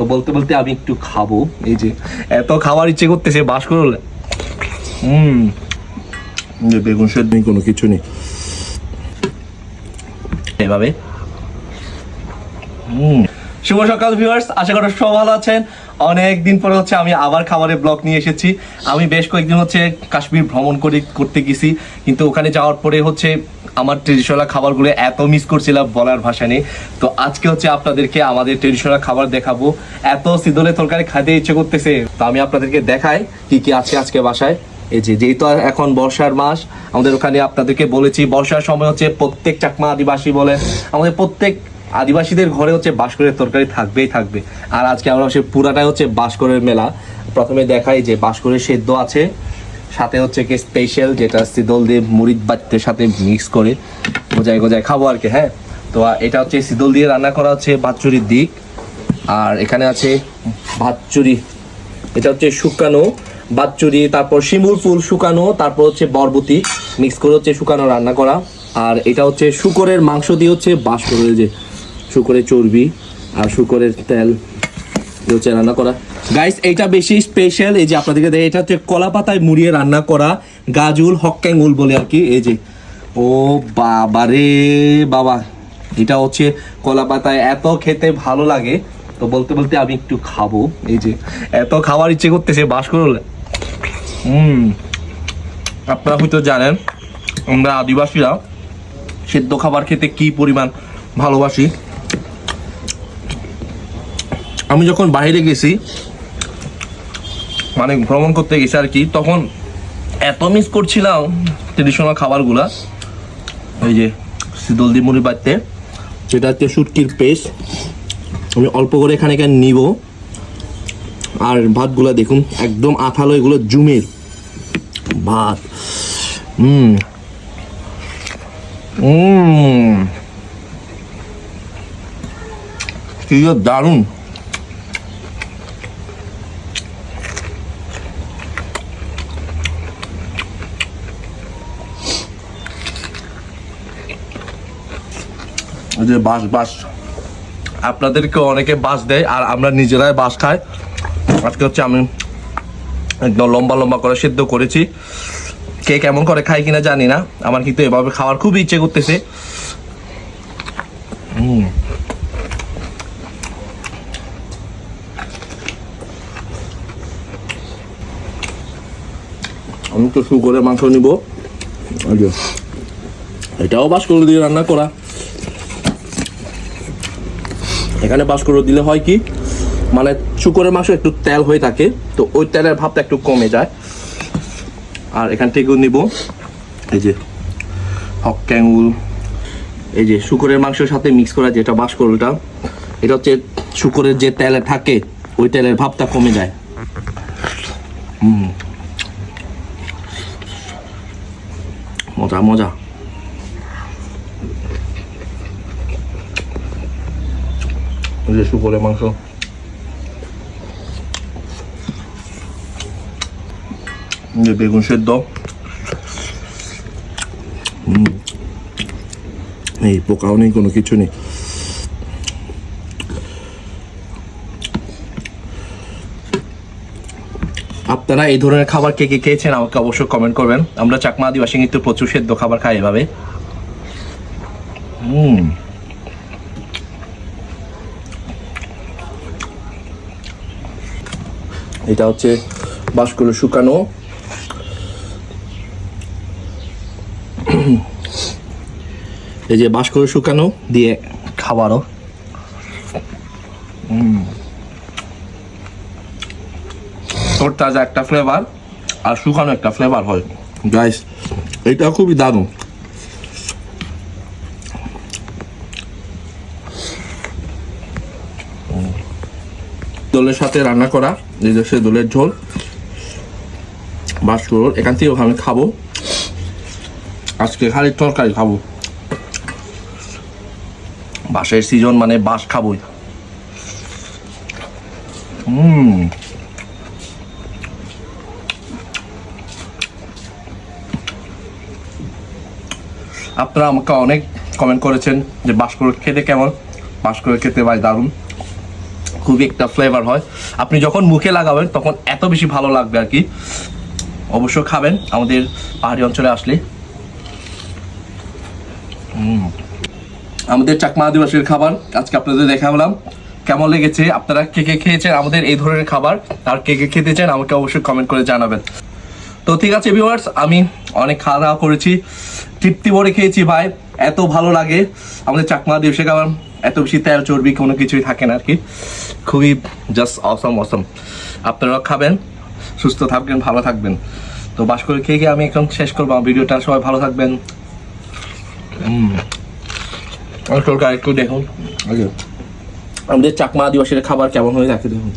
তো বলতে বলতে আমি একটু খাব। এই যে, এত খাবার ইচ্ছে করতেছে বাস করলে হুম বেগুন সেদ্ধ নেই, কোনো কিছু নেই। এভাবে। হুম। শুভ সকাল ভিউয়ার্স আশা করি সব ভালো আছেন। অনেক দিন পরে হচ্ছে আমি আবার খাবারের ব্লগ নিয়ে এসেছি। আমি বেশ কয়েকদিন হচ্ছে কাশ্মীর ভ্রমণ করে করতে গেছি। কিন্তু ওখানে যাওয়ার পরে হচ্ছে আমার ট্রেডিশনাল খাবারগুলো এত মিস করছিলাম বলার ভাষা নেই। তো আজকে হচ্ছে আপনাদেরকে আমাদের ট্রেডিশনাল খাবার দেখাবো। এত সিদলে তরকারি খাইতে ইচ্ছে করতেছে। তো আমি আপনাদেরকে দেখাই কি কি আছে আজকে বাসায়। এই যে, যেহেতু এখন বর্ষার মাস, আমাদের ওখানে আপনাদেরকে বলেছি, বর্ষার সময় হচ্ছে প্রত্যেক চাকমা আদিবাসী বলে, আমাদের প্রত্যেক আদিবাসীদের ঘরে হচ্ছে বাঁশকরের তরকারি থাকবেই থাকবে। আর আজকে আমরা হচ্ছে পুরাটাই হচ্ছে বাঁশকরের মেলা। প্রথমে দেখাই যে বাঁশকরের সেদ্ধ আছে। সাথে হচ্ছে কি স্পেশাল যেটা সিদল দিয়ে মুড়িদ বাচ্চের সাথে মিক্স করে গোজায় গোজায় খাব আর কি হ্যাঁ? তো এটা হচ্ছে সিদল দিয়ে রান্না করা হচ্ছে বাচ্চুরির দিক। আর এখানে আছে ভাতচুরি, এটা হচ্ছে শুকানো বাচ্চুরি তারপর শিমুর ফুল শুকানো, তারপর হচ্ছে বরবতি মিক্স করে হচ্ছে শুকানো রান্না করা। আর এটা হচ্ছে শুকরের মাংস দিয়ে হচ্ছে বাস করে যে শুকরের চর্বি আর শুকরের তেল হচ্ছে রান্না করা। গাইস এইটা বেশি স্পেশাল এই যে আপনাদেরকে দেয় এটা হচ্ছে কলা পাতায় মুড়িয়ে রান্না করা গাজুল হক্কাঙ্গুল বলে আর কি, এই যে। ও বাবা রে, বাবা। এটা হচ্ছে কলা পাতায় এত খেতে ভালো লাগে, তো বলতে বলতে আমি একটু খাব, এই যে। এত খাবার ইচ্ছে করতেছে বাস করলে হুম। আপনারা হয়তো জানেন, আমরা আদিবাসীরা সেদ্ধ খাবার খেতে কি পরিমাণ ভালোবাসি। আমি যখন বাইরে গেছি মানে ভ্রমণ করতে গেছি আর কি, তখন এত মিস করছিলাম ট্রেডিশনাল খাবারগুলা। এই যে শীতল দি মুড়ি বাড়তে, যেটা হচ্ছে শুটকির পেস্ট। আমি অল্প করে এখানে এখানে নিব। আর ভাতগুলা দেখুন, একদম আঠালো, এগুলো জুমের ভাত। হুম। হুম। কি দারুণ। যে বাস বাস। আপনাদেরকে অনেকে বাস দেয় আর আমরা নিজেরাই বাস খাই। আজকে হচ্ছে আমি একদম লম্বা লম্বা করে সিদ্ধ করেছি। কে কেমন করে খাই কিনা জানি না। আমার কিন্তু এভাবে খাওয়ার খুব ইচ্ছে করতেছে। আমি তো শুকরের মাংস নিব। এটাও বাস করে দিয়ে রান্না করা। এখানে বাস করে দিলে হয় কি? মানে শুকরের মাংস একটু তেল হয়ে থাকে, তো ওই তেলের ভাবটা একটু কমে যায়। আর এখান থেকেও নিব, এই যে হক ক্যাঙ্গুল। এই যে শুকরের মাংসের সাথে মিক্স করা যেটা বাঁশকরলটা এটা হচ্ছে শুকরের যে তেলে থাকে, ওই তেলের ভাবটা কমে যায়। মজা মজা। যে শুকরের মাংস। যে বেগুন সেদ্ধ। এই পোকাও নেই, কোনো কিছু নেই। আপনারা এই ধরনের খাবার কে কে খেয়েছেন আমাকে অবশ্যই কমেন্ট করবেন। আমরা চাকমা আদিবাসী কিন্তু প্রচুর সেদ্ধ খাবার খাই এভাবে। হুম। এটা হচ্ছে বাঁশগুলো শুকানো। এই যে বাঁশগুলো শুকানো দিয়ে খাবারও। তাজা একটা ফ্লেভার আর শুকানো একটা ফ্লেভার হয়। গাইস এটা খুবই দারুণ। দোলের সাথে রান্না করা সে দোলের ঝোল, বাস করল এখান থেকে আমি খাব। আজকে খালি তরকারি খাব। বাসের সিজন মানে বাস খাবোই। হুম। আপনারা আমাকে অনেক কমেন্ট করেছেন যে বাস করে খেতে কেমন? বাস করে খেতে ভাই দারুণ। খুবই একটা ফ্লেভার হয়। আপনি যখন মুখে লাগাবেন, তখন এত বেশি ভালো লাগবে আর কি। অবশ্য খাবেন, আমাদের পাহাড়ি অঞ্চলে আসলে। আমাদের চাকমা আদিবাসীর খাবার, আজকে আপনাদের দেখালাম। কেমন লেগেছে? আপনারা কে কে খেয়েছেন? আমাদের এই ধরনের খাবার, আর কে কে খেতে চান, আমাকে অবশ্যই কমেন্ট করে জানাবেন। তো ঠিক আছে ভিউয়ার্স আমি অনেক খাওয়া দাওয়া করেছি। তৃপ্তি ভরে খেয়েছি, ভাই। এত ভালো লাগে। আমাদের চাকমা দিবসে খাবার এত বেশি তেল চর্বি কোনো কিছুই থাকে না আর কি। খুবই জাস্ট অসম অসম আপনারাও খাবেন সুস্থ থাকবেন ভালো থাকবেন। তো বাস করে খেয়ে গিয়ে আমি এখন শেষ করব ভিডিওটা? সবাই ভালো থাকবেন। একটু দেখুন। আমাদের চাকমা আদিবাসীর খাবার কেমন হয়ে থাকে দেখুন।